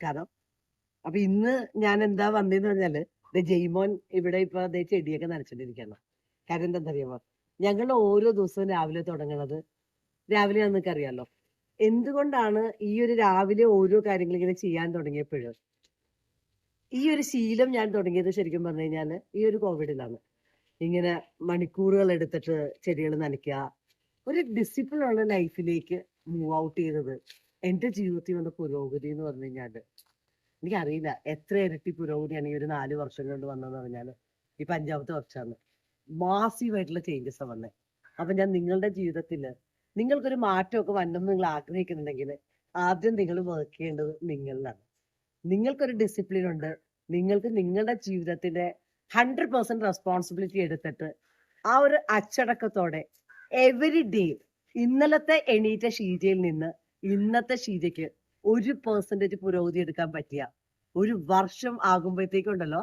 നമസ്കാരം. അപ്പൊ ഇന്ന് ഞാൻ എന്താ വന്നതെന്ന് പറഞ്ഞാൽ ജെയ്മോൻ ഇവിടെ ഇപ്പൊ ദേ ചെടിയൊക്കെ നനച്ചിട്ടിരിക്കണം കാര്യം എന്താണെന്നറിയാമോ ഞങ്ങൾ ഓരോ ദിവസവും രാവിലെ തുടങ്ങണത് രാവിലെ നിങ്ങൾക്ക് അറിയാലോ. എന്തുകൊണ്ടാണ് ഈ ഒരു രാവിലെ ഓരോ കാര്യങ്ങൾ ഇങ്ങനെ ചെയ്യാൻ തുടങ്ങിയപ്പോഴും? ഈ ഒരു ശീലം ഞാൻ തുടങ്ങിയത് ശരിക്കും പറഞ്ഞു കഴിഞ്ഞാൽ ഈ ഒരു കോവിഡിലാണ്. ഇങ്ങനെ മണിക്കൂറുകൾ എടുത്തിട്ട് ചെടികൾ നനയ്ക്കുക ഒരു ഡിസിപ്ലിൻ ഉള്ള ലൈഫിലേക്ക് മൂവ് ഔട്ട് ചെയ്തത്. എന്റെ ജീവിതത്തിൽ വന്ന പുരോഗതി എന്ന് പറഞ്ഞു കഴിഞ്ഞാൽ എനിക്കറിയില്ല എത്ര ഇരട്ടി പുരോഗതിയാണ് ഈ ഒരു നാല് വർഷം കൊണ്ട് വന്നതെന്ന് പറഞ്ഞാൽ ഇപ്പൊ അഞ്ചാമത്തെ വർഷമാണ് മാസീവ് ആയിട്ടുള്ള ചേഞ്ചസ് വന്നത് അപ്പൊ ഞാൻ നിങ്ങളുടെ ജീവിതത്തിൽ നിങ്ങൾക്കൊരു മാറ്റമൊക്കെ വന്നെന്ന് നിങ്ങൾ ആഗ്രഹിക്കുന്നുണ്ടെങ്കിൽ ആദ്യം നിങ്ങൾ വർക്ക് ചെയ്യേണ്ടത് നിങ്ങളിലാണ്. നിങ്ങൾക്കൊരു ഡിസിപ്ലിൻ ഉണ്ട്. നിങ്ങൾക്ക് നിങ്ങളുടെ ജീവിതത്തിന്റെ ഹൺഡ്രഡ് പെർസെന്റ് റെസ്പോൺസിബിലിറ്റി എടുത്തിട്ട് ആ ഒരു അച്ചടക്കത്തോടെ എവറി ഡേ ഇന്നലത്തെ എണീറ്റ ഷീജയിൽ നിന്ന് ഇന്നത്തെ ഷീജയ്ക്ക് ഒരു പെർസെന്റേജ് പുരോഗതി എടുക്കാൻ പറ്റിയ ഒരു വർഷം ആകുമ്പോഴത്തേക്കുണ്ടല്ലോ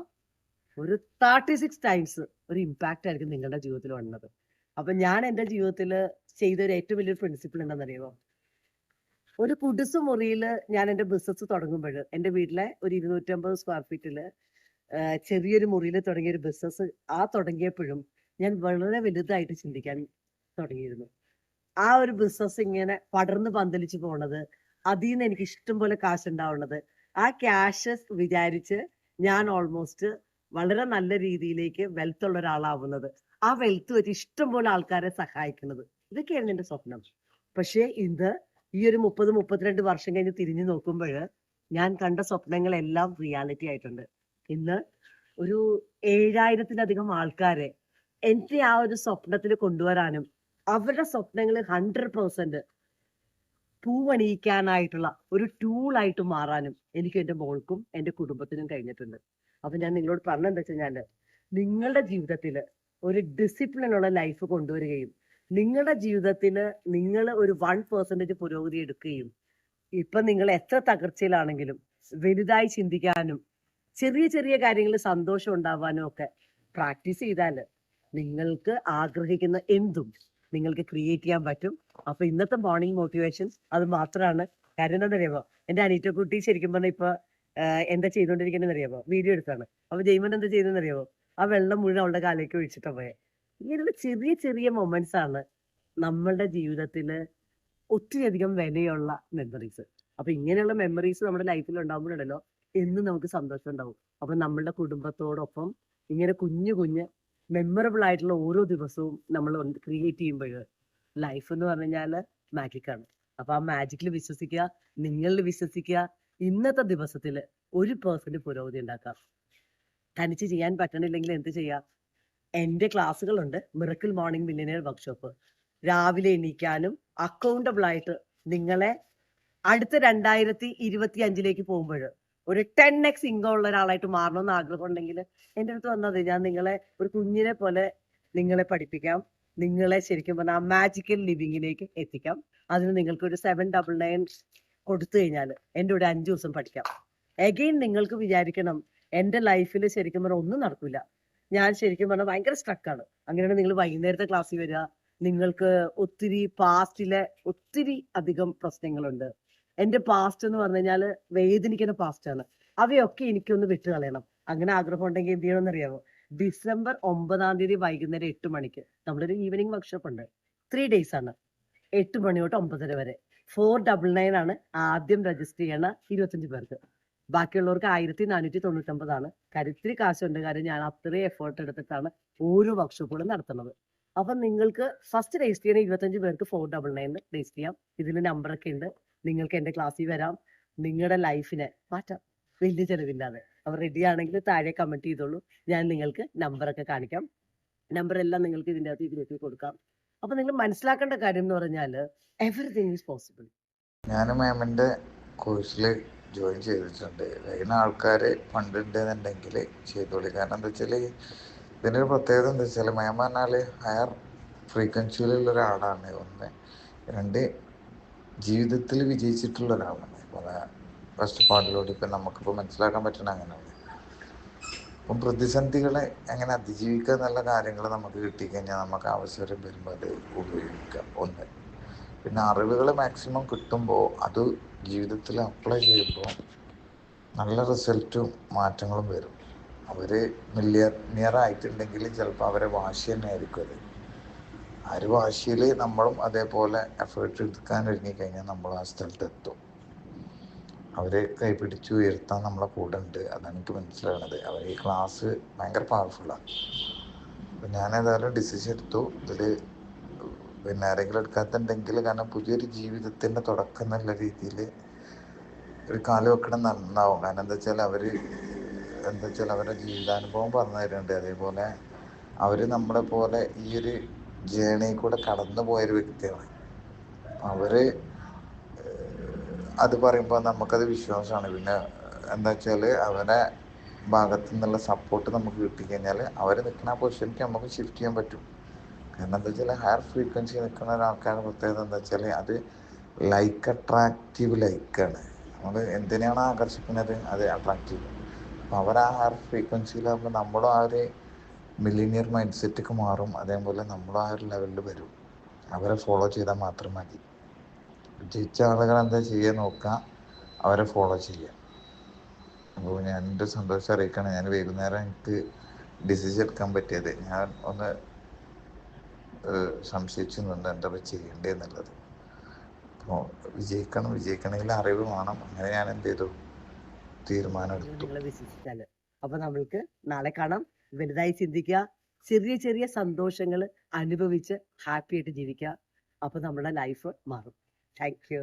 ഒരു തേർട്ടി സിക്സ് ടൈംസ് ഒരു ഇമ്പാക്റ്റ് ആയിരിക്കും നിങ്ങളുടെ ജീവിതത്തിൽ വന്നത്. അപ്പൊ ഞാൻ എന്റെ ജീവിതത്തിൽ ചെയ്ത ഒരു ഏറ്റവും വലിയൊരു പ്രിൻസിപ്പിൾ ഉണ്ടെന്നറിയുമോ ഒരു കുടിസ് മുറിയിൽ ഞാൻ എന്റെ ബിസിനസ് തുടങ്ങുമ്പോൾ എന്റെ വീട്ടിലെ ഒരു ഇരുന്നൂറ്റമ്പത് സ്ക്വയർ ഫീറ്റിൽ ചെറിയൊരു മുറിയിൽ തുടങ്ങിയ ഒരു ബിസിനസ് ആ തുടങ്ങിയപ്പോഴും ഞാൻ വളരെ വലുതായിട്ട് ചിന്തിക്കാൻ തുടങ്ങിയിരുന്നു. ആ ഒരു ബിസിനസ് ഇങ്ങനെ പടർന്ന് പന്തലിച്ചു പോണത് അതിൽ നിന്ന് എനിക്ക് ഇഷ്ടം പോലെ കാശ് ഉണ്ടാവുന്നത് ആ ക്യാഷ് വിചാരിച്ച് ഞാൻ ഓൾമോസ്റ്റ് വളരെ നല്ല രീതിയിലേക്ക് വെൽത്ത് ഉള്ള ഒരാളാവുന്നത്. ആ വെൽത്ത് വെച്ച് ഇഷ്ടം പോലെ ആൾക്കാരെ സഹായിക്കുന്നത്. ഇതൊക്കെയാണ് എന്റെ സ്വപ്നം. പക്ഷേ ഇന്ന് ഈ ഒരു മുപ്പത് മുപ്പത്തിരണ്ട് വർഷം കഴിഞ്ഞ് തിരിഞ്ഞു നോക്കുമ്പോൾ ഞാൻ കണ്ട സ്വപ്നങ്ങളെല്ലാം റിയാലിറ്റി ആയിട്ടുണ്ട്. ഇന്ന് ഒരു ഏഴായിരത്തിലധികം ആൾക്കാരെ എന്റെ ആ ഒരു സ്വപ്നത്തിൽ കൊണ്ടുവരാനും അവരുടെ സ്വപ്നങ്ങൾ ഹൺഡ്രഡ് പെർസെന്റ് പൂവണിയിക്കാനായിട്ടുള്ള ഒരു ടൂളായിട്ട് മാറാനും എനിക്ക് എന്റെ മോൾക്കും എന്റെ കുടുംബത്തിനും കഴിഞ്ഞിട്ടുണ്ട്. അപ്പൊ ഞാൻ നിങ്ങളോട് പറഞ്ഞെന്താ വെച്ച് കഴിഞ്ഞാൽ നിങ്ങളുടെ ജീവിതത്തിൽ ഒരു ഡിസിപ്ലിൻ ഉള്ള ലൈഫ് കൊണ്ടുവരികയും നിങ്ങളുടെ ജീവിതത്തിൽ നിങ്ങൾ ഒരു വൺ പെർസെന്റേജ് പുരോഗതി എടുക്കുകയും ഇപ്പൊ നിങ്ങൾ എത്ര തകർച്ചയിലാണെങ്കിലും വലുതായി ചിന്തിക്കാനും ചെറിയ ചെറിയ കാര്യങ്ങളിൽ സന്തോഷം ഉണ്ടാവാനും ഒക്കെ പ്രാക്ടീസ് ചെയ്താൽ നിങ്ങൾക്ക് ആഗ്രഹിക്കുന്ന എന്തും നിങ്ങൾക്ക് ക്രിയേറ്റ് ചെയ്യാൻ പറ്റും. അപ്പൊ ഇന്നത്തെ മോർണിംഗ് മോട്ടിവേഷൻ അത് മാത്രമാണ് കാര്യം എന്താണെന്ന് അറിയാമോ എന്റെ അനീറ്റ കുട്ടി ശരിക്കും പറഞ്ഞാൽ ഇപ്പൊ എന്താ ചെയ്തോണ്ടിരിക്കുന്നത് അറിയാമോ വീഡിയോ എടുത്താണ്. അപ്പൊ ജയ്മൻ എന്താ ചെയ്തെന്ന് അറിയാമോ ആ വെള്ളം മുഴുവൻ അവളുടെ കാലേക്ക് ഒഴിച്ചിട്ടാ പോയെ. ഇങ്ങനെയുള്ള ചെറിയ ചെറിയ മൊമെന്റ്സ് ആണ് നമ്മളുടെ ജീവിതത്തിൽ ഒത്തിരി അധികം വിലയുള്ള മെമ്മറീസ് അപ്പൊ ഇങ്ങനെയുള്ള മെമ്മറീസ് നമ്മുടെ ലൈഫിൽ ഉണ്ടാകുമ്പോഴല്ലോ എന്നും നമുക്ക് സന്തോഷം ഉണ്ടാവും അപ്പൊ നമ്മളുടെ കുടുംബത്തോടൊപ്പം ഇങ്ങനെ കുഞ്ഞു കുഞ്ഞ് മെമ്മറബിൾ ആയിട്ടുള്ള ഓരോ ദിവസവും നമ്മൾ ക്രിയേറ്റ് ചെയ്യുമ്പോൾ ലൈഫ് എന്ന് പറഞ്ഞു കഴിഞ്ഞാൽ മാജിക്കാണ് അപ്പൊ ആ മാജിക്കിൽ വിശ്വസിക്കുക നിങ്ങളിൽ വിശ്വസിക്കുക ഇന്നത്തെ ദിവസത്തിൽ ഒരു പേഴ്സന്റ് പുരോഗതി ഉണ്ടാക്കാം. തനിച്ച് ചെയ്യാൻ പറ്റണില്ലെങ്കിൽ എന്ത് ചെയ്യാം? എന്റെ ക്ലാസ്സുകളുണ്ട് മിറക്കിൾ മോർണിംഗ് മില്ലിനിയർ വർക്ക്ഷോപ്പ് രാവിലെ എണീക്കാനും അക്കൗണ്ടബിൾ ആയിട്ട് നിങ്ങളെ അടുത്ത രണ്ടായിരത്തി ഇരുപത്തി അഞ്ചിലേക്ക് പോകുമ്പോൾ ഒരു ടെൻ എക്സ് ഇൻകം ഉള്ള ഒരാളായിട്ട് മാറണമെന്ന് ആഗ്രഹം ഉണ്ടെങ്കിൽ എന്റെ അടുത്ത് വന്നത് ഞാൻ നിങ്ങളെ ഒരു കുഞ്ഞിനെ പോലെ നിങ്ങളെ പഠിപ്പിക്കാം. നിങ്ങളെ ശരിക്കും പറഞ്ഞാൽ മാജിക്കൽ ലിവിങ്ങിലേക്ക് എത്തിക്കാം. അതിന് നിങ്ങൾക്ക് ഒരു സെവൻ ഡബിൾ നയൻ കൊടുത്തു കഴിഞ്ഞാൽ എന്റെ കൂടെ അഞ്ചു ദിവസം പഠിക്കാം. എഗെയിൻ നിങ്ങൾക്ക് വിചാരിക്കണം എന്റെ ലൈഫിൽ ശരിക്കും പറഞ്ഞാൽ ഒന്നും നടക്കില്ല ഞാൻ ശരിക്കും പറഞ്ഞാൽ ഭയങ്കര സ്ട്രക്കാണ് അങ്ങനെയാണ് നിങ്ങൾ വൈകുന്നേരത്തെ ക്ലാസ്സിൽ വരിക. നിങ്ങൾക്ക് ഒത്തിരി പാസ്റ്റിലെ ഒത്തിരി അധികം പ്രശ്നങ്ങളുണ്ട്. എന്റെ പാസ്റ്റ് എന്ന് പറഞ്ഞു കഴിഞ്ഞാൽ വേദനിക്കുന്ന പാസ്റ്റ് ആണ്. അവയൊക്കെ എനിക്കൊന്ന് വിട്ടു കളയണം. അങ്ങനെ ആഗ്രഹം ഉണ്ടെങ്കിൽ എന്ത് ചെയ്യണമെന്ന് അറിയാമോ ഡിസംബർ ഒമ്പതാം തീയതി വൈകുന്നേരം എട്ട് മണിക്ക് നമ്മളൊരു ഈവനിങ് വർക്ക്ഷോപ്പ് ഉണ്ട്. ത്രീ ഡേയ്സ് ആണ്. എട്ട് മണി തൊട്ട് ഒമ്പതര വരെ. ഫോർ ഡബിൾ നയൻ ആണ് ആദ്യം രജിസ്റ്റർ ചെയ്യണ ഇരുപത്തഞ്ച് പേർക്ക്. ബാക്കിയുള്ളവർക്ക് ആയിരത്തി നാനൂറ്റി തൊണ്ണൂറ്റൊമ്പതാണ് കരുത്തിരി കാശുണ്ട്. കാര്യം ഞാൻ അത്രയും എഫേർട്ട് എടുത്തിട്ടാണ് ഓരോ വർക്ക്ഷോപ്പുകളും നടത്തുന്നത്. അപ്പൊ നിങ്ങൾക്ക് ഫസ്റ്റ് രജിസ്റ്റർ ചെയ്യണ ഇരുപത്തഞ്ച് പേർക്ക് ഫോർ ഡബിൾ നയൻ രജിസ്റ്റർ ചെയ്യാം. ഇതിന് നമ്പറൊക്കെ ഉണ്ട്. നിങ്ങൾക്ക് എന്റെ ക്ലാസ്സിൽ വരാം. നിങ്ങളുടെ ലൈഫിനെ മാറ്റാം. വലിയ ചെലവില്ലാതെ. അവർ റെഡി ആണെങ്കിൽ താഴെ കമന്റ് ചെയ്തോളൂ. ഞാൻ നിങ്ങൾക്ക് നമ്പറൊക്കെ കാണിക്കാം. നമ്പർ എല്ലാം നിങ്ങൾക്ക് ഇതിന്റെ അകത്ത് ഇതിലേക്ക് കൊടുക്കാം. അപ്പൊ നിങ്ങൾ മനസ്സിലാക്കേണ്ട കാര്യം എന്ന് പറഞ്ഞാൽ എവറിഥിങ് ഈസ് പോസിബിൾ ഞാൻ മാമിന്റെ കോഴ്സിൽ ജോയിൻ ചെയ്തിട്ടുണ്ട്. കഴിയുന്ന ആൾക്കാർ ഫണ്ട് ഉണ്ടെന്നുണ്ടെങ്കിൽ ചെയ്തോളി. കാരണം എന്താ വെച്ചാൽ ഇതിനൊരു പ്രത്യേകത എന്താ വെച്ചാൽ മാം പറഞ്ഞാൽ ഹയർ ഫ്രീക്വൻസിയിലുള്ള ഒരാളാണ് ഒന്ന്. രണ്ട് ജീവിതത്തിൽ വിജയിച്ചിട്ടുള്ള ഒരാളാണ്. പല പാർട്ടിലൂടെ ഇപ്പം നമുക്കിപ്പോൾ മനസ്സിലാക്കാൻ പറ്റണ അങ്ങനെയാണ്. അപ്പം പ്രതിസന്ധികളെ എങ്ങനെ അതിജീവിക്കുക എന്നുള്ള കാര്യങ്ങൾ നമുക്ക് കിട്ടിക്കഴിഞ്ഞാൽ നമുക്ക് അവസരം വരുമ്പോൾ അത് ഉപയോഗിക്കാം ഒന്ന്. പിന്നെ അറിവുകൾ മാക്സിമം കിട്ടുമ്പോൾ അത് ജീവിതത്തിൽ അപ്ലൈ ചെയ്യുമ്പോൾ നല്ല റിസൾട്ടും മാറ്റങ്ങളും വരും. അവർ മില്ലിയർ ആയിട്ടുണ്ടെങ്കിൽ ചിലപ്പോൾ അവരെ വാശി തന്നെ ആയിരിക്കും അത്. ആ ഒരു വാശിയിൽ നമ്മളും അതേപോലെ എഫേർട്ട് എടുക്കാൻ ഒരുങ്ങിക്കഴിഞ്ഞാൽ നമ്മൾ ആ സ്ഥലത്ത് എത്തും അവരെ കൈപിടിച്ച് ഉയർത്താൻ നമ്മളെ കൂടെ ഉണ്ട് അതാണ് എനിക്ക് മനസ്സിലാകുന്നത് അവർ ഈ ക്ലാസ് ഭയങ്കര പവർഫുള്ളാണ് അപ്പം ഞാൻ ഏതായാലും ഡിസിഷൻ എടുത്തു. ഇതിൽ പിന്നെ ആരെങ്കിലും എടുക്കാത്തുണ്ടെങ്കിൽ കാരണം പുതിയൊരു ജീവിതത്തിന്റെ തുടക്കം എന്നുള്ള രീതിയിൽ ഒരു കാൽ വെക്കണം നന്നാവും. കാരണം എന്താ വെച്ചാൽ അവർ എന്താ വെച്ചാൽ അവരുടെ ജീവിതാനുഭവം പറഞ്ഞു തരുന്നുണ്ട്. അതേപോലെ അവർ നമ്മളെ പോലെ ഈ ഒരു ജേണി കൂടെ കടന്നു പോയൊരു വ്യക്തിയാണ്. അവർ അത് പറയുമ്പോൾ നമുക്കത് വിശ്വാസമാണ്. പിന്നെ എന്താ വെച്ചാൽ അവരെ ഭാഗത്തു നിന്നുള്ള സപ്പോർട്ട് നമുക്ക് കിട്ടിക്കഴിഞ്ഞാൽ അവർ നിൽക്കുന്ന ആ പൊസിഷനിലേക്ക് നമുക്ക് ഷിഫ്റ്റ് ചെയ്യാൻ പറ്റും. കാരണം എന്താ വെച്ചാൽ ഹയർ ഫ്രീക്വൻസി നിൽക്കുന്ന ഒരാൾക്കാരുടെ പ്രത്യേകത എന്താ വെച്ചാൽ അത് ലൈക്ക് അട്രാക്റ്റീവ് ലൈക്കാണ് നമ്മൾ എന്തിനാണ് ആകർഷിക്കുന്നത്? അത് അട്രാക്റ്റീവ് അപ്പോൾ അവർ ആ ഹയർ ഫ്രീക്വൻസിയിലാകുമ്പോൾ നമ്മളും ആ ഒരു മില്ലിനിയർ മൈൻഡ് സെറ്റൊക്കെ മാറും. അതേപോലെ നമ്മളും ആ ഒരു ലെവലിൽ വരും. അവരെ ഫോളോ ചെയ്താൽ മാത്രം മതി. ജയിച്ച ആളുകൾ എന്താ ചെയ്യാൻ നോക്കുക അവരെ ഫോളോ ചെയ്യുക അപ്പോൾ ഞാൻ എന്റെ സന്തോഷം അറിയിക്കണം. ഞാൻ വൈകുന്നേരം എനിക്ക് ഡിസിഷൻ എടുക്കാൻ പറ്റിയത്. ഞാൻ ഒന്ന് സംശയിച്ചു നിന്ന് എന്താ ചെയ്യേണ്ടത് അപ്പോൾ വിജയിക്കണം. വിജയിക്കണമെങ്കിൽ അറിവ് വേണം. അങ്ങനെ ഞാൻ എന്ത് ചെയ്തു? തീരുമാനം എടുത്തു. അപ്പൊ നമ്മൾക്ക് നാളെ കാണാം. വലുതായി ചിന്തിക്കുക ചെറിയ ചെറിയ സന്തോഷങ്ങൾ അനുഭവിച്ച് ഹാപ്പി ആയിട്ട് ജീവിക്കുക. അപ്പൊ നമ്മുടെ ലൈഫ് മാറും. Thank you